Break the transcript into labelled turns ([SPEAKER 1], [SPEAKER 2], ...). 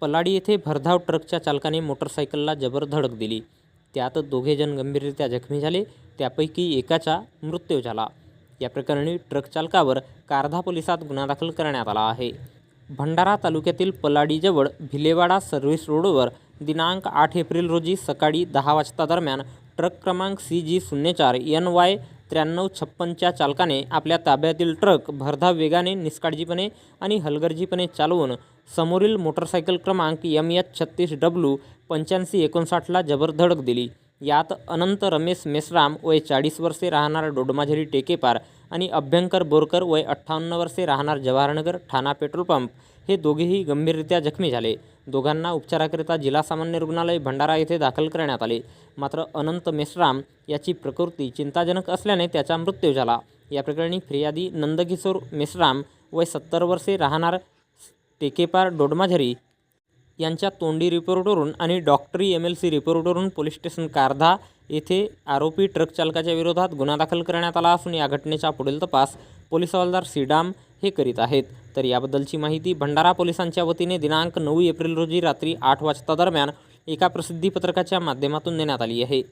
[SPEAKER 1] पलाडी येथे भरधाव ट्रकच्या चालकाने मोटरसायकलला जबर धडक दिली. त्यात दोघे जण गंभीररित्या जखमी झाले. त्यापैकी एकाचा मृत्यू झाला. या प्रकरणी ट्रक चालकावर कारधा पोलिसात गुन्हा दाखल करण्यात आला आहे. भंडारा तालुक्यातील पलाडीजवळ भिलेवाडा सर्व्हिस रोडवर दिनांक आठ एप्रिल रोजी सकाळी दहा वाजता दरम्यान ट्रक क्रमांक सी जी शून्य चार एन वाय त्र्याण्णव छप्पनच्या चालकाने आपल्या ताब्यातील ट्रक भरधाव वेगाने निष्काळजीपणे आणि हलगर्जीपणे चालवून समोरील मोटरसायकल क्रमांक एम एच छत्तीस डब्ल्यू पंच्याऐंशी एकोणसाठला जबर धडक दिली. यात अनंत रमेश मेश्राम वय चाळीस वर्षे राहणार डोडमाझरी टेकेपार आणि अभ्यंकर बोरकर वय अठ्ठावन्न वर्षे राहणार जवाहरनगर ठाणा पेट्रोल पंप. हे दोघेही गंभीररित्या जखमी झाले. दोघांना उपचाराकरिता जिल्हा सामान्य रुग्णालय भंडारा येथे दाखल करण्यात आले. मात्र अनंत मेश्राम याची प्रकृती चिंताजनक असल्याने त्याचा मृत्यू झाला. या प्रकरणी फिर्यादी नंदकिशोर मेश्राम वय सत्तर वर्षे राहणार टेकेपार डोडमाझरी यांच्या तोंडी रिपोर्टवरून आणि डॉक्टरी एम एल सी रिपोर्टवरून पोलीस स्टेशन कारधा येथे आरोपी ट्रक चालकाच्या विरोधात गुन्हा दाखल करण्यात आला असून या घटनेचा पुढील तपास पोलीस हवालदार श्रीडाम हे करीत आहेत. तर याबद्दलची माहिती भंडारा पोलिसांच्या वतीने दिनांक नऊ एप्रिल रोजी रात्री आठ वाजता दरम्यान एका प्रसिद्धीपत्रकाच्या माध्यमातून देण्यात आली आहे.